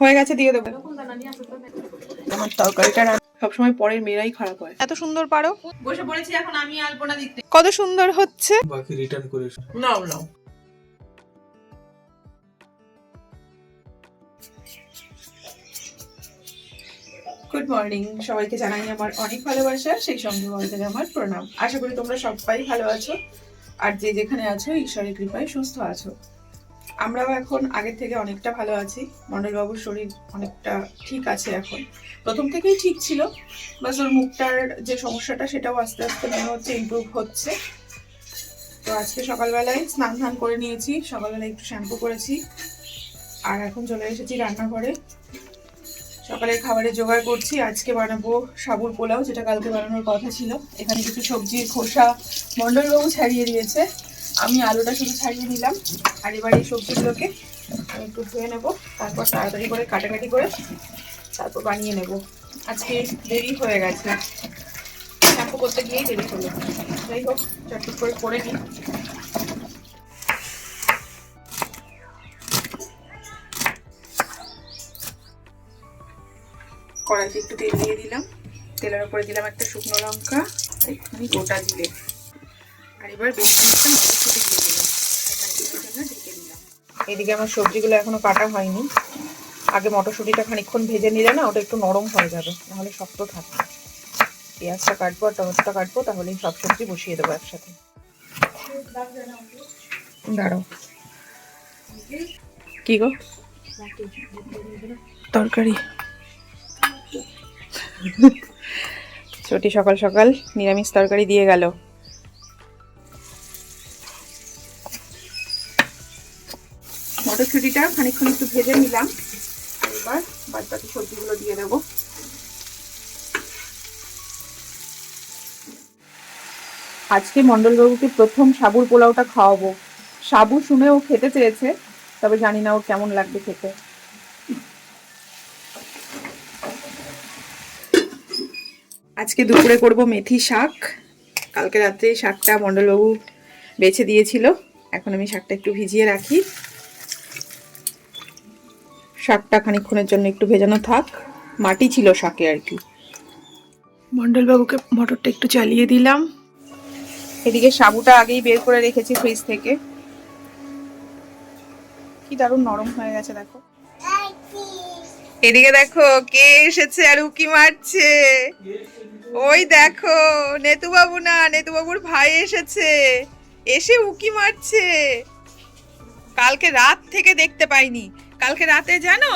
হয়ে গেছে দিয়ে দেবো। আমার তরকারিটা সবসময় পরের মেয়েরাই খারাপ হয়। এত সুন্দর পারো। বসে পড়েছি এখন আমি আলপনা দিতে কত সুন্দর হচ্ছে। বাকি রিটার্ন করে নাও নাও। গুড মর্নিং সবাইকে জানাই আমার অনেক ভালোবাসা সেই সঙ্গে বলতে আমার প্রণাম। আশা করি তোমরা সবাই ভালো আছো। আর যে যেখানে আছো ঈশ্বরের কৃপায় সুস্থ আছো। আমরাও এখন আগের থেকে অনেকটা ভালো আছি। মন্ডলবাবুর শরীর অনেকটা ঠিক আছে এখন। প্রথম থেকেই ঠিক ছিল, বাস ওর মুখটার যে সমস্যাটা সেটাও আস্তে আস্তে মনে হচ্ছে ইমপ্রুভ হচ্ছে। তো আজকে সকালবেলায় স্নান ধান করে নিয়েছি, সকালবেলায় একটু শ্যাম্পু করেছি, আর এখন চলে এসেছি রান্নাঘরে। সকালের খাবারের জোগাড় করছি, আজকে বানাবো সাবুর পোলাও, যেটা কালকে বানানোর কথা ছিল। এখানে কিছু সবজির খোসা মণ্ডলবাবু ছাড়িয়ে দিয়েছে। আমি আলুটা শুধু ছাড়িয়ে নিলাম। আর এবার এই সবজিগুলোকে আমি একটু ধুয়ে নেব। তারপর তাড়াতাড়ি করে, কাটাকাটি করে তারপর বানিয়ে নেব। আজকে দেরি হয়ে গেছে। শ্যাম্পু করতে গিয়েই দেরি হলো। যাই হোক, চটপট করে করে নিই। কড়াইতে একটু তেল দিয়ে দিলাম। তেলের উপরে দিলাম একটা শুকনো লঙ্কা। একটুখানি গোটা জিরে। এদিকে আমার সবজিগুলো এখনও কাটা হয়নি। আগে মটরশুঁটিটা খানিকক্ষণ ভেজে নিলে না ওটা একটু নরম হয়ে যাবে, নাহলে শক্ত থাকবে। পেঁয়াজটা কাটবো আর টমেটোটা কাটবো, তাহলেই সব সবজি বসিয়ে দেবো একসাথে। দাঁড়াও। কি গো? তরকারি। ছোটি সকাল সকাল, নিরামিষ তরকারি দিয়ে গেল। মটরশুঁটিটা খানিকক্ষণ একটু ভেজে নিলাম। এবার বাদ বাকি সবজিগুলো দিয়ে দেবো। আজকে মন্ডলবাবুকে প্রথম সাবুর পোলাওটা খাওয়াবো। সাবু শুনে ও খেতে চেয়েছে, তবে জানি না ওর কেমন লাগবে খেতে। আজকে দুপুরে করব মেথি শাক। কালকে রাতে শাকটা মণ্ডলবাবু বেছে দিয়েছিল। এখন আমি শাকটা একটু ভিজিয়ে রাখি। শাকটা খানিক্ষণের জন্য একটু ভেজানো থাক। মাটি ছিল শাকে আর কি। মণ্ডলবাবুকে মটরটা একটু চালিয়ে দিলাম। এদিকে সাবুটা আগেই বের করে রেখেছি ফ্রিজ থেকে। কি দারুণ নরম হয়ে গেছে দেখো। এদিকে দেখো কে এসেছে আর উকি মারছে? ওই দেখো নেতু বাবু না নেতু বাবুর ভাই এসেছে। এসে উকি মারছে। কালকে রাত থেকে দেখতে পাইনি। কালকে রাতে জানো?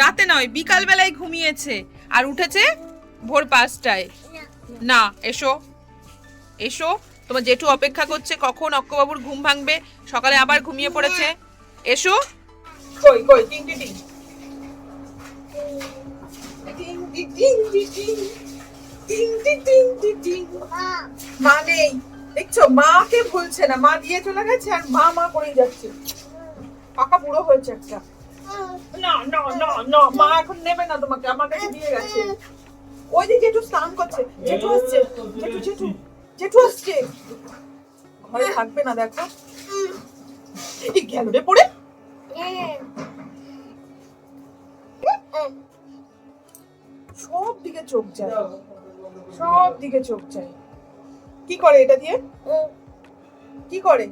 রাতে নয় বিকাল বেলায় ঘুমিয়েছে। আর উঠেছে ভোর পাঁচটায়। না, এসো। এসো। তোমার জেঠু অপেক্ষা করছে, কখন অক্কবাবুর ঘুম ভাঙবে? সকালে আবার ঘুমিয়ে পড়েছে। এসো। কই কই, টিং টিং মা দেখছ, মাকে ভুলছে না। মা দিয়ে চলে গেছে আর মা মা করেই যাচ্ছে। পাকা বুড়ো হয়েছে একটা। না না না না মা এখন নেবে না তোমাকে আমার কাছে দিয়ে গেছে। ওই যে জেঠু স্নান করছে জেঠু আসছে জেঠু জেঠু জেঠু আসছে। ঘরে থাকবে না দেখো। এই গেল রে পড়ে। সব দিকে চোখ যায় সব দিকে চোখ যায়। কি করে এটা দিয়ে? কি করে?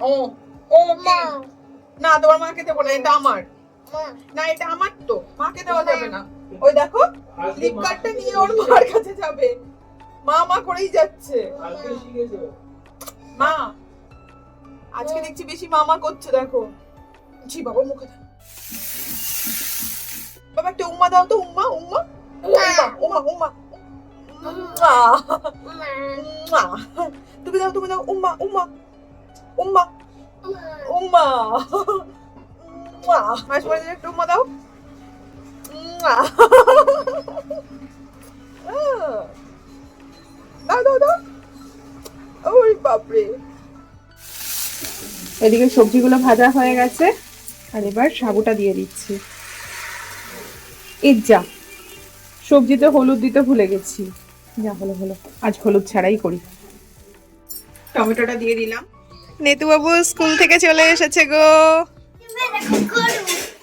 ও ও কি? না তোমার মাকে দেবো না এটা আমার। না এটা আমার তো। মাকে দেওয়া যাবে না। ওই দেখো ফ্লিপকার্টটা নিয়ে ওর মার কাছে যাবে। মা মা করেই যাচ্ছে। মা আজকে দেখছি বেশি মামা করছে দেখো। জি বাবা মুখে দাও। বাবা একটা উম্মা দাও তো উম্মা উম্মা। উম্মা উম্মা উম্মা। উম্মা। তুমি দাও তুমি দাও উম্মা উম্মা। উম্মা। উম্মা মাস মাস একটু উম্মা দাও। দাও দাও দাও ওই বাপরে. এদিকে সবজিগুলো ভাজা হয়ে গেছে। আর এবার সাবুটা দিয়ে দিচ্ছি। এর যা। সবজিতে হলুদ দিতে ভুলে গেছি। যা হলো হলো। আজ হলুদ ছাড়াই করি। টমেটোটা দিয়ে দিলাম। নেতু বাবু স্কুল থেকে চলে এসেছে গো।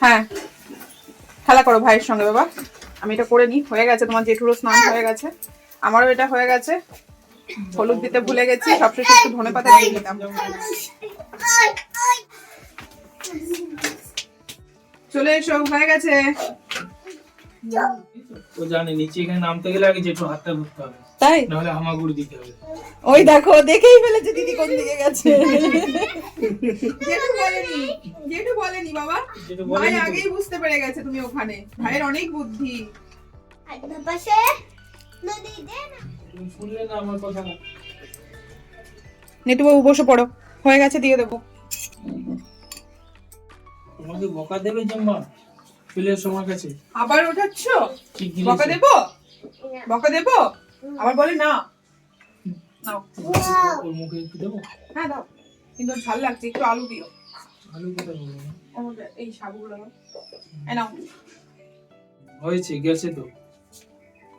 হ্যাঁ খেলা করো ভাইয়ের সঙ্গে বাবা। আমি এটা করে নিই, হয়ে গেছে তোমার জেঠুরও স্নান হয়ে গেছে। আমারও এটা হয়ে গেছে। হলুদ দিতে ভুলে গেছি, সবশেষে একটু ধনে পাতা দিয়ে দিলাম। চলে এসো, হয়ে গেছে। ও জানে, নিচে এখানে নামতে গেলে আগে জেঠু হাতটা ধরতে হবে। তাই? নাহলে হামাগুড়ি দিতে হবে। ওই দেখো দেখেই ফেলেছে দিদি কোন দিকে গেছে। জেঠু বলেনি জেঠু বলেনি বাবা। ভাই আগেই বুঝতে পেরে গেছে তুমি ওখানে। ভাইয়ের অনেক বুদ্ধি। পাশে নদী দে না শুনলে না আমার কথা না নেটু বাবু বসে পড়ো। হয়ে গেছে দিয়ে দেবো। তোমাকে বকা দেবে জাম্মা? কাছে। আবার ওঠাচ্ছ? বকা দেবো? বকা দেবো? আবার বলে না। নাও। ওর মুখে একটু দেবো? হ্যাঁ দাও। কিন্তু ঝাল লাগছে একটু আলু দিও। আলু কোথায় বলব? না? ওর মধ্যে এই সাবুগুলো নাও। হয়েছে গেছে তো।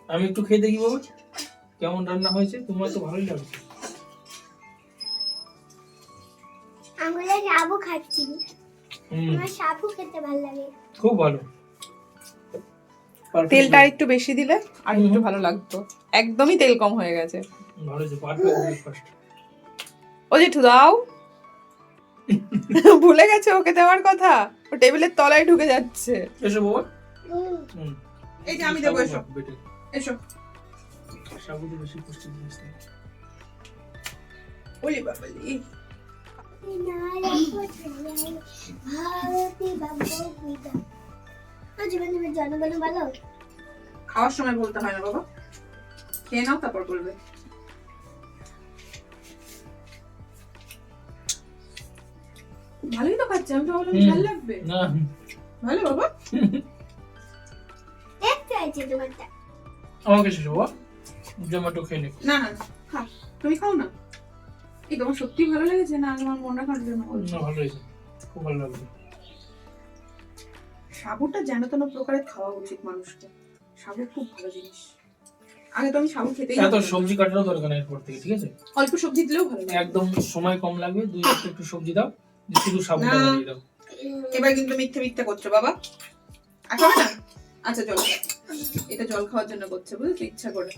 আমি একটু খেয়ে দেখি বাবা কেমন রান্না হয়েছে। তোমার তো ভালোই লাগছে। আমরা সাবু খাচ্ছি। আমার সাবু খেতে ভালো লাগে। খুব ভালো। তেলটা একটু বেশি দিলে আর একটু ভালো লাগতো। একদমই তেল কম হয়ে গেছে। ও জেঠু দাও। ভুলে গেছে ওকে দেওয়ার কথা? ও টেবিলের তলায় ঢুকে যাচ্ছে। এসো বাবা। এই যে আমি দেবো এসো। বেটে। এসো। সাবুতে বেশি পুষ্টি জিনিস নেই। ওলি বাবালি। খাওয়ার সময় বলতে হয় না বাবা। খেয়ে নাও তারপর বলবে। ভালোই তো খাচ্ছে আমি তো ভাবলাম ঝাল লাগবে। না। ভালো বাবা? দেখতে আছে তোমারটা। আমাকে শেষ বাবা। জোম্যাটো খেয়ে নে। না না না। খা তুমি খাও না। এই তোমার সত্যি ভালো লেগেছে না আমার মনে রাখার জন্য? না ভালো হয়েছে। খুব ভালো সাবুটা যেন তেন প্রকারে খাওয়া উচিত মানুষকে। সাবু খুব ভালো জিনিস। আগে তো আমি সাবু খেতেই এত পারতাম সবজি কাটারও দরকার নেই এরপর থেকে ঠিক আছে? অল্প সবজি দিলেও ভালো একদম সময় কম লাগবে দুই একটা একটু সবজি দাও শুধু সাবুটা দিয়ে দাও। এবার কিন্তু মিথ্যে মিথ্যে করছ বাবা। আর খাবে না? আচ্ছা জল এটা জল খাওয়ার জন্য করছে বুঝেছ? ইচ্ছা করে।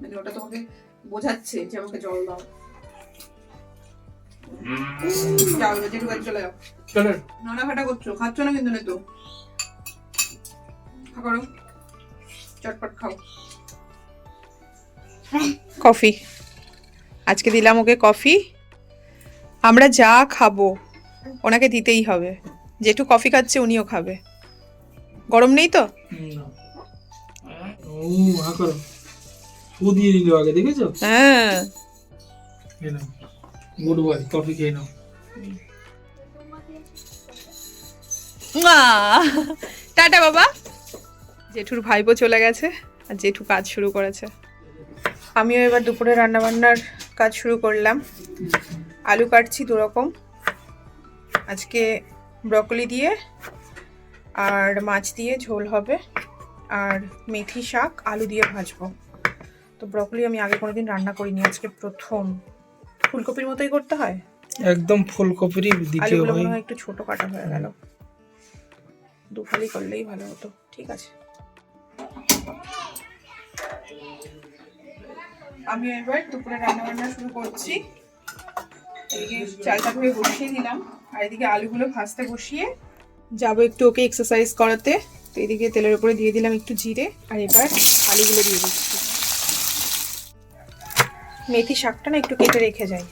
মানে ওটা তোমাকে বোঝাচ্ছে যে আমাকে জল দাও। যাও যেটুকু চলে যাও। ফাটা করছ খাচ্ছ না কিন্তু নেতো খা করো চটপট খাও। কফি। আজকে দিলাম ওকে কফি। আমরা যা খাব ওনাকে দিতেই হবে। যেটু কফি খাচ্ছে উনিও খাবে। গরম নেই তো? হুম, না। ও হা করো। ফু দিয়ে দিল আগে দেখেছ? হ্যাঁ। গুড বয় কফি খেয়ে নাও। টাটা বাবা। জেঠুর ভাইপো চলে গেছে আর জেঠু কাজ শুরু করেছে। আমিও এবার দুপুরে রান্নাবান্নার কাজ শুরু করলাম। আলু কাটছি দুরকম। আজকে ব্রকলি দিয়ে আর মাছ দিয়ে ঝোল হবে। আর মেথি শাক আলু দিয়ে ভাজবো। তো ব্রকলি আমি আগে কোনোদিন রান্না করিনি আজকে প্রথম। ফুলকপির মতোই করতে হয়? একদম ফুলকপিরই দ্বিতীয় হয়। একটু ছোট কাটা হয়ে গেল। দু ফালি করলেই ভালো হতো। ঠিক আছে। আমি এবার দুপুরে রান্না বান্না শুরু করছি। এদিকে চালটা ধুয়ে বসিয়ে দিলাম। আর এদিকে আলুগুলো ভাজতে বসিয়ে যাব একটু ওকে এক্সারসাইজ করাতে। তো এদিকে তেলের উপরে দিয়ে দিলাম একটু জিরে। আর এবার আলুগুলো দিয়ে দিচ্ছি। মেথি শাকটা না একটু কেটে রেখে যাই।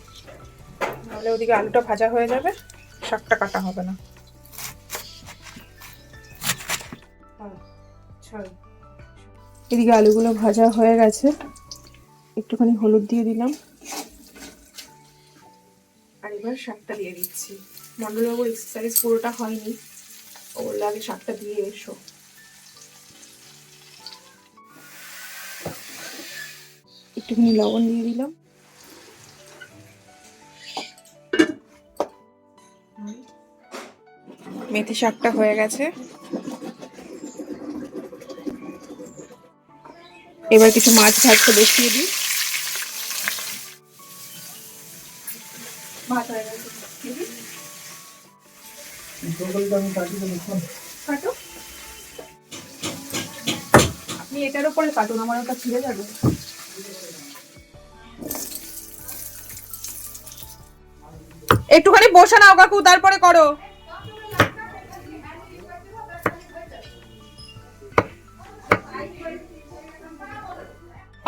নাহলে ওদিকে আলুটা ভাজা হয়ে যাবে। শাকটা কাটা হবে না। এদিকে আলুগুলো ভাজা হয়ে গেছে। একটুখানি হলুদ দিয়ে দিলাম। আর এবার শাকটা দিয়ে দিচ্ছি। মন্ডলবাবু এক্সারসাইজ পুরোটা হয়নি। ও আগে শাকটা দিয়ে এসো। একটুখানি লবণ দিয়ে দিলাম। মেথি শাকটা হয়ে গেছে। এবার কিছু মাছ ভাজতে বসিয়ে দিই। আপনি এটার উপরে কাটুন আমার ওটা ছিঁড়ে যাবে। একটুখানি বসে নাও কাকু তারপরে করো।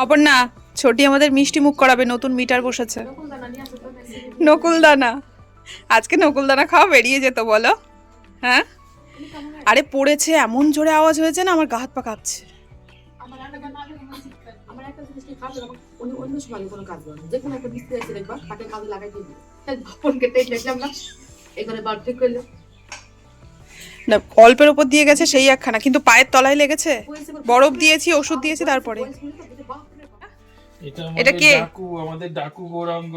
অপর্ণা ছোটি আমাদের মিষ্টি মুখ করাবে নতুন মিটার বসেছে। নকুলদানা। আজকে নকুলদানা খাওয়া বেরিয়ে যেত বলো। হ্যাঁ? আরে পড়েছে এমন জোরে আওয়াজ হয়েছে না আমার গা হাত পা কাঁপছে। না অল্পের উপর দিয়ে গেছে সেই একখানা। কিন্তু পায়ের তলায় লেগেছে? বরফ দিয়েছি ওষুধ দিয়েছি তারপরে? এটা কে? ডাকু আমাদের ডাকু গৌরাঙ্গ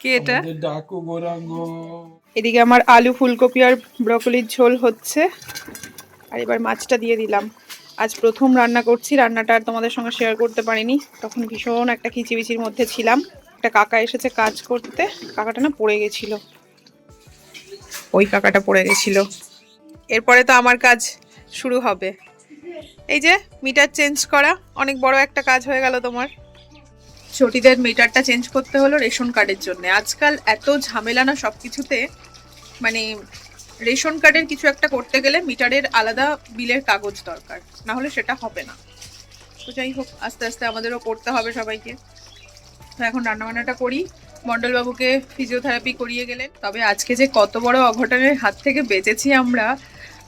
কি এটা? ডাকু গৌরাঙ্গ। এদিকে আমার আলু ফুলকপি আর ব্রকলির ঝোল হচ্ছে। আর এবার মাছটা দিয়ে দিলাম। আজ প্রথম রান্না করছি রান্নাটা আর তোমাদের সঙ্গে শেয়ার করতে পারিনি। তখন ভীষণ একটা খিচিবিচির মধ্যে ছিলাম। একটা কাকা এসেছে কাজ করতে। কাকাটা না পড়ে গেছিল। ওই কাকাটা পড়ে গেছিল। এরপরে তো আমার কাজ শুরু হবে। এই যে মিটার চেঞ্জ করা অনেক বড় একটা কাজ হয়ে গেল তোমার। ছোটিদের মিটারটা চেঞ্জ করতে হলো রেশন কার্ডের জন্য। আজকাল এত ঝামেলা না সব কিছুতে মানে রেশন কার্ডের কিছু একটা করতে গেলে মিটারের আলাদা বিলের কাগজ দরকার, না হলে সেটা হবে না। তো যাই হোক, আস্তে আস্তে আমাদেরও করতে হবে সবাইকে। তো এখন রান্নাবান্নাটা করি। মণ্ডলবাবুকে ফিজিওথেরাপি করিয়ে গেলেন। তবে আজকে যে কত বড় অঘটনের হাত থেকে বেঁচেছি আমরা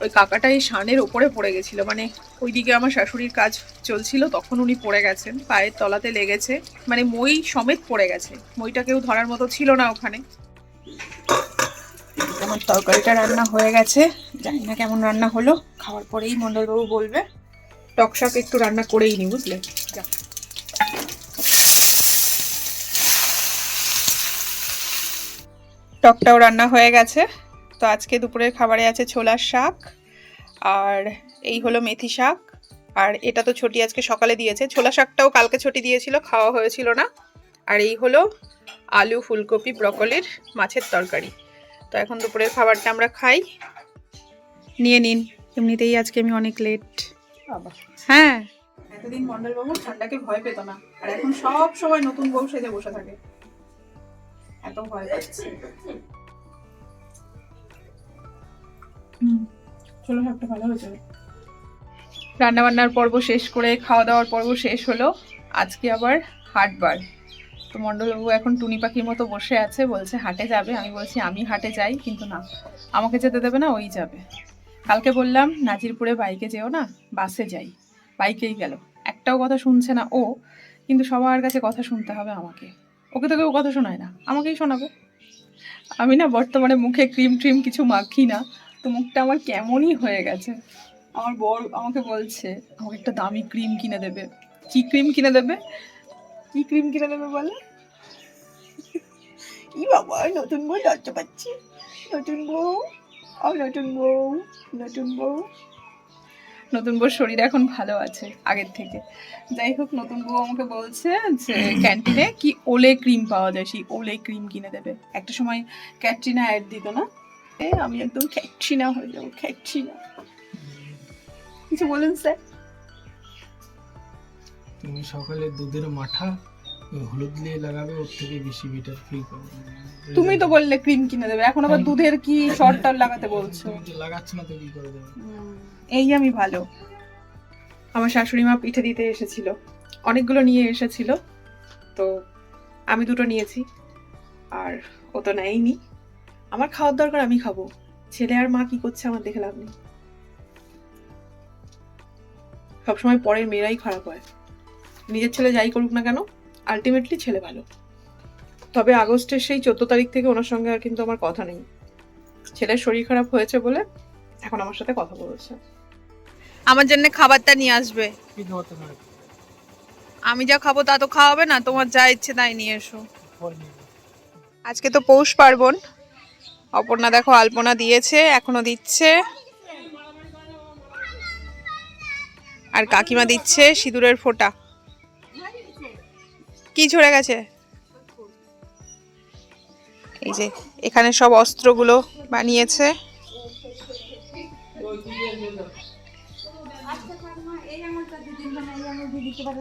ওই কাকাটা এই শানের ওপরে পড়ে গেছিল। মানে ওইদিকে আমার শাশুড়ির কাজ চলছিল, তখন উনি পড়ে গেছেন। পায়ের তলাতে লেগেছে। মানে মই সমেত পড়ে গেছে। মইটা কেউ ধরার মতো ছিল না ওখানে। আমার তরকারিটা রান্না হয়ে গেছে। জানি না কেমন রান্না হলো। খাওয়ার পরেই মণ্ডলবাবু বলবে। টক শাক একটু রান্না করেই নি, বুঝলে? যা। টকটাও রান্না হয়ে গেছে। তো আজকে দুপুরের খাবারে আছে ছোলার শাক আর এই হলো মেথি শাক। আর এটা তো ছোটি আজকে সকালে দিয়েছে। ছোলা শাকটাও কালকে ছোটি দিয়েছিল খাওয়া হয়েছিল না। আর এই হলো আলু ফুলকপি ব্রকলির মাছের তরকারি। তো এখন দুপুরের খাবারটা আমরা খাই। নিয়ে নিন এমনিতেই আজকে আমি অনেক লেট হ্যাঁ। এতদিন মন্ডলবাবু ঠান্ডাকে ভয় পেত না। আর এখন সব সময় নতুন বউ সেজে বসে থাকে। এত ভয় পাচ্ছে। চলো একটা ভালো হয়ে যাবে রান্না বান্নার পর্ব শেষ করে খাওয়া দাওয়ার পর্ব শেষ হলো। আজকে আবার হাটবার। তো মণ্ডলবাবু এখন টুনি পাখির মতো বসে আছে, বলছে হাটে যাবে। আমি বলছি, আমি হাটে যাই, কিন্তু না। আমাকে যেতে দেবে না, ওই যাবে। কালকে বললাম, নাজিরপুরে বাইকে যেও না, বাসে যাই। বাইকেই গেল। একটাও কথা শুনছে না ও, কিন্তু সবার কাছে কথা শুনতে হবে আমাকে। ওকে তো কেউ কথা শোনায় না, আমাকেই শোনাবে। আমি না বর্তমানে মুখে ক্রিম ট্রিম কিছু মাখি না। তো মুখটা আমার কেমনই হয়ে গেছে। আমার বর আমাকে বলছে, আমাকে একটা দামি ক্রিম কিনে দেবে। কি ক্রিম কিনে দেবে? কি ক্রিম কিনে দেবে বলে? কি বাবা, নতুন বউ লজ্জা পাচ্ছি। নতুন বউ ও নতুন বউ নতুন বউ। নতুন বউর শরীর এখন ভালো আছে আগের থেকে। যাই হোক, নতুন বউ আমাকে বলছে যে, ক্যান্টিনে কি ওলে ক্রিম পাওয়া যায়? সেই ওলে ক্রিম কিনে দেবে। একটা সময় ক্যাটরিনা অ্যাড দিত না? আমি একদম খ্যাটরিনা হয়ে যাব খ্যাটরিনা কিছু বলুন স্যার তুমি সকালে দুধের মাঠা হলুদ দিয়ে লাগাবে ওর থেকে বেশি মিটার ফিল পাবে। তুমি তো বললে ক্রিম কিনে দেবে এখন আবার দুধের কি শর্টটার লাগাতে বলছো? লাগাচ্ছ না তো কি করে দেবে? এই আমি ভালো। আমার শাশুড়ি মা পিঠে দিতে এসেছিল অনেকগুলো নিয়ে এসেছিল তো আমি দুটো নিয়েছি আর ও তো নেয়নি। আমার খাওয়ার দরকার আমি খাব। ছেলে আর মা কি করছে আমার দেখে লাভ নেই। সবসময় পরের মেয়েরাই খারাপ হয়। নিজের ছেলে যাই করুক না কেন আলটিমেটলি ছেলে ভালো। তবে আগস্টের সেই চোদ্দ তারিখ থেকে ওনার সঙ্গে আর কিন্তু আমার কথা নেই। ছেলের শরীর খারাপ হয়েছে বলে এখন আমার সাথে কথা বলছে। আমার জন্য খাবারটা নিয়ে আসবে। আমি যা খাব তা তো খাওয়াবে না তোমার যা ইচ্ছে তাই নিয়ে এসো। আজকে তো পৌষ পার্বণ অপর্ণা দেখো আলপনা দিয়েছে এখনও দিচ্ছে। আর কাকিমা দিচ্ছে সিঁদুরের ফোঁটা। কি ঝরে গেছে? এই যে এখানে সব অস্ত্রগুলো বানিয়েছে। আমারটা দিদিন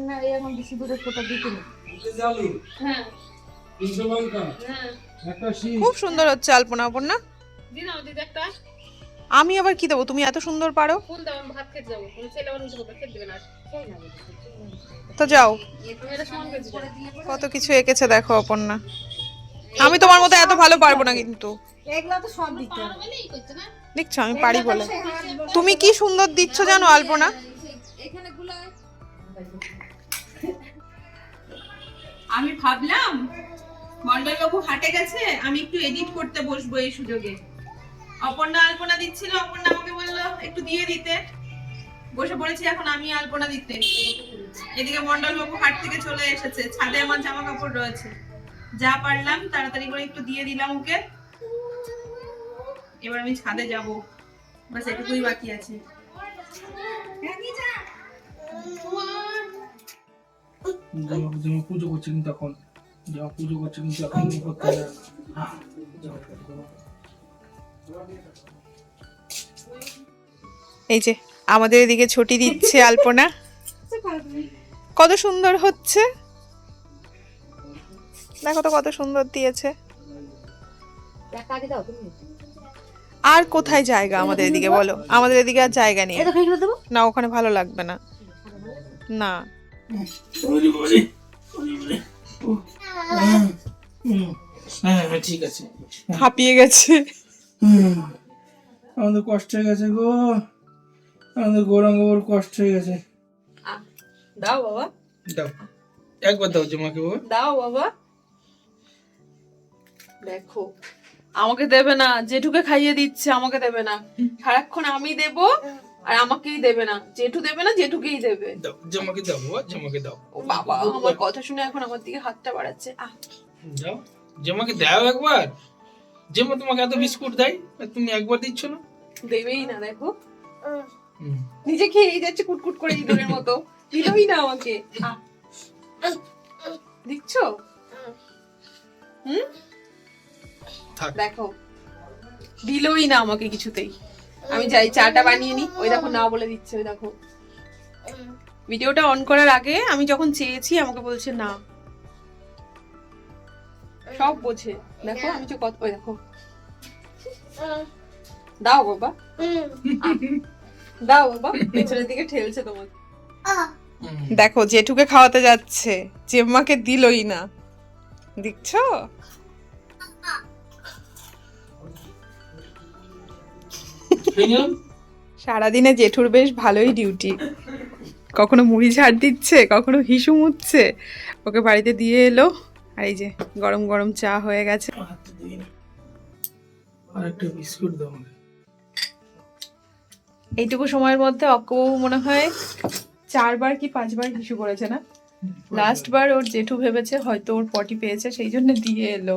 না এই আমার দিতে না এই হ্যাঁ। খুব সুন্দর হচ্ছে আলপনা অপর্ণা। আমি আবার কি দেবো? তুমি এত সুন্দর পারো। তো যাও। কত কিছু এঁকেছে দেখো অপর্ণা। আমি তোমার মতো এত ভালো পারব না কিন্তু। দেখছ আমি পারি বলে। তুমি কি সুন্দর দিচ্ছ জানো আলপনা? আমি ভাবলাম মন্ডলবাবু হাটে গেছে, আমি একটু এডিট করতে বসবো এই সুযোগে। অপর্ণা আলপনা দিচ্ছিল, অপর্ণা আমাকে বলল একটু দিয়ে দিতে। বসে পড়েছি এখন, আমি আলপনা দিতে। এদিকে মন্ডলবাবু হাট থেকে চলে এসেছে, ছাদে আমার জামা কাপড় রয়েছে। যা পারলাম, তাড়াতাড়ি করে একটু দিয়ে দিলাম ওকে। এবার আমি ছাদে যাব। বাস এটুকুই বাকি আছে। পুজো করছে কিন্তু এখন। জামা পুজো করছে কিন্তু এখন করতে এই যে আমাদের এদিকে ছুটি দিচ্ছে আলপনা। কত সুন্দর হচ্ছে। দেখো তো কত সুন্দর দিয়েছে। আর কোথায় জায়গা আমাদের এদিকে বলো? আমাদের এদিকে আর জায়গা নেই। এটা খেয়ে দেবো? না ওখানে ভালো লাগবে না। না। হ্যাঁ, হ্যাঁ ঠিক আছে। হাঁপিয়ে গেছে। আমাদের কষ্ট হয়ে গেছে গো। আমাদের গৌরাঙ্গ কষ্ট হয়ে গেছে। দাও বাবা। দাও। একবার দাও জামাকে বাবা। দাও বাবা। দেখো আমাকে দেবে না। জেঠুকে খাইয়ে দিচ্ছে আমাকে দেবে না। সারাক্ষণ আমি দেব আর আমাকেই দেবে না। জেঠু দেবে না জেঠুকেই দেবে। দাও জামাকে দাও বাবা জামাকে দাও। ও বাবা আমার কথা শুনে এখন আমার দিকে হাতটা বাড়াচ্ছে। আহ। দাও জামাকে দাও একবার। জামা তোমাকে এত বিস্কুট দেয় তুমি একবার দিচ্ছ না? দেবেই না দেখো। হুম, নিজে খেয়েই যাচ্ছে কুটকুট করে ইঁদুরের মতো। দিলই না আমাকে। দিচ্ছ? হুম দেখো দিলই না আমাকে কিছুতেই। আমি যাই চাটা বানিয়ে নি। ওই দেখো না বলে দিচ্ছে ওই দেখো। ভিডিওটা অন করার আগে আমি যখন চেয়েছি আমাকে বলছে না। সব বোঝে। দেখো আমি যে কত ওই দেখো। দাও বাবা। দাও বাবা। পেছনের দিকে ঠেলছে তোমাকে। দেখো জেঠুকে খাওয়াতে যাচ্ছে। জেম্মাকে দিলই না। দেখছ? সারাদিনে জেঠুর বেশ ভালোই ডিউটি কখনো মুড়ি ঝাড় দিচ্ছে কখনো হিসু মুচ্ছে। ওকে বাড়িতে দিয়ে এলো। আর এই যে গরম গরম চা হয়ে গেছে। এইটুকু সময়ের মধ্যে অক্কবু মনে হয় চারবার কি পাঁচবার হিসু করেছে না? লাস্ট বার ওর জেঠু ভেবেছে হয়তো ওর পটি পেয়েছে সেই জন্য দিয়ে এলো।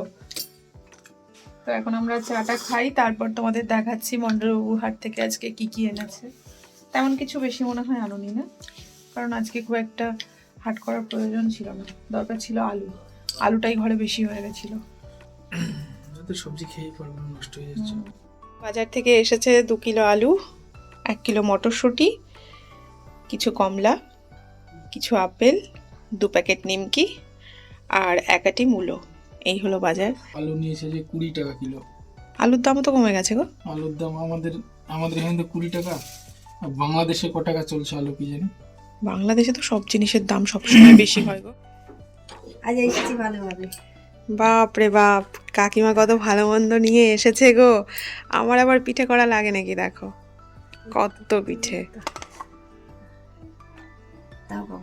তো এখন আমরা চাটা খাই তারপর তোমাদের দেখাচ্ছি মন্ডলবাবু হাট থেকে আজকে কি কি এনেছে। তেমন কিছু বেশি মনে হয় আনুনি না কারণ আজকে খুব একটা হাট করার প্রয়োজন ছিল না। দরকার ছিল আলু। আলুটাই ঘরে বেশি হয়ে গেছিল। সবজি খেয়েই পারব নষ্ট হয়ে যাচ্ছে। বাজার থেকে এসেছে দু কিলো আলু এক কিলো মটরশুঁটি কিছু কমলা কিছু আপেল দু প্যাকেট নিমকি আর এক আটি মূলো। এই হলো বাজার। আলু নিয়েছে যে কুড়ি টাকা কিলো। আলুর দামও তো কমে গেছে গো। আলুর দাম আমাদের আমাদের এখানে তো কুড়ি টাকা। আর বাংলাদেশে ক টাকা চলছে আলু কি জানি? বাংলাদেশে তো সব জিনিসের দাম সবসময় বেশি হয় গো। আজ এসেছি ভালোভাবে। বাপ রে বাপ কাকিমা কত ভালো মন্দ নিয়ে এসেছে গো। আমার আবার পিঠে করা লাগে নাকি দেখো? কত পিঠে।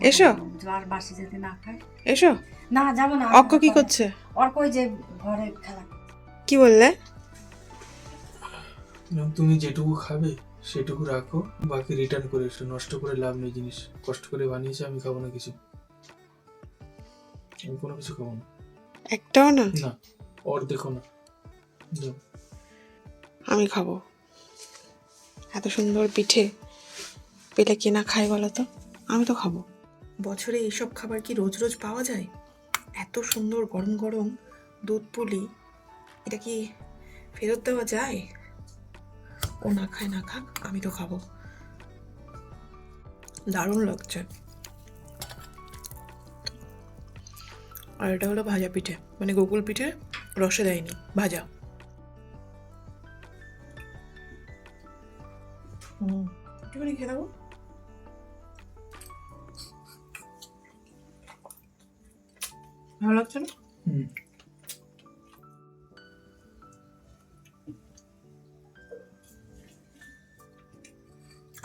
এসো। জ্বর বাসি যদি না খায়। এসো। না যাব না অক্ক কি করছে? অর্ক ওই যে ঘরে খেলা কি বললে? তুমি যেটুকু খাবে সেটুকু রাখো বাকি রিটার্ন করে এসো। নষ্ট করে লাভ নেই জিনিস। কষ্ট করে বানিয়েছে আমি খাব না কিছু। আমি কোনো কিছু খাব না। একটাও না? না ওর দেখো না। আমি খাব। এত সুন্দর পিঠে পেলে কে না খায় বলো তো? আমি তো খাব। বছরে এইসব খাবার কি রোজ রোজ পাওয়া যায়? এত সুন্দর গরম গরম দুধ পুলি, এটা কি ফেরত দেওয়া যায়? ও না খায়, না খাক, আমি তো খাব। দারুণ লাগছে। আর এটা হলো ভাজা পিঠে মানে গোকুল পিঠে রসে দেয়নি, ভাজা। ভালো লাগছে না?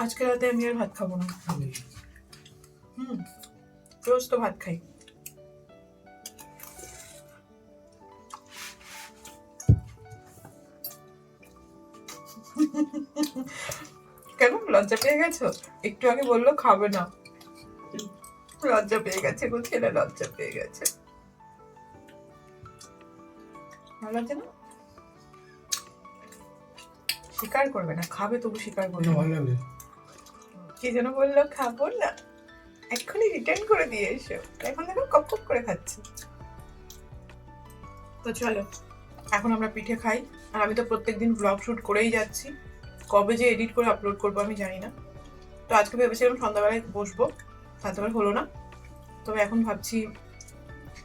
আজকে রাতে আমি আর ভাত খাব না। হুম। রোজ তো ভাত খাই। কেন লজ্জা পেয়ে গেছো? একটু আগে বলল খাবে না। লজ্জা পেয়ে গেছে গো ছেলে লজ্জা পেয়ে গেছে। ভালো লাগছে না? স্বীকার করবে না খাবে তবু স্বীকার করবে ভালো লাগবে। কে যেন বলল খাব না। এক্ষুনি রিটার্ন করে দিয়ে এসো। এখন দেখো কপ কপ করে খাচ্ছে। তো চলো এখন আমরা পিঠে খাই। আর আমি তো প্রত্যেকদিন ব্লগ শুট করেই যাচ্ছি। কবে যে এডিট করে আপলোড করব আমি জানি না। তো আজকে ভেবেছিলাম সন্ধ্যাবেলায় বসবো তারপরে হলো না। তবে এখন ভাবছি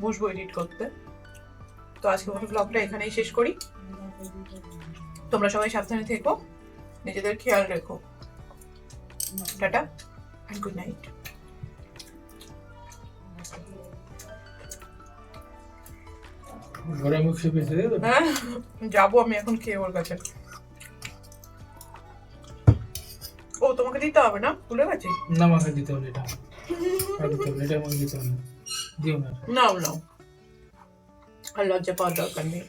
বসবো এডিট করতে। তো আজকে মতো ব্লগটা এখানেই শেষ করি। তোমরা সবাই সাবধানে থেকো নিজেদের খেয়াল রেখো। Tata and good night? হ্যাঁ যাব আমি এখন খেয়ে ওর কাছে। ও তোমাকে দিতে হবে না? ভুলে গেছি? না মাকে দিতে হবে এটা দিতে হবে এটা আমাকে দিতে হবে। দিও না। নাও নাও। আর লজ্জা পাওয়ার দরকার নেই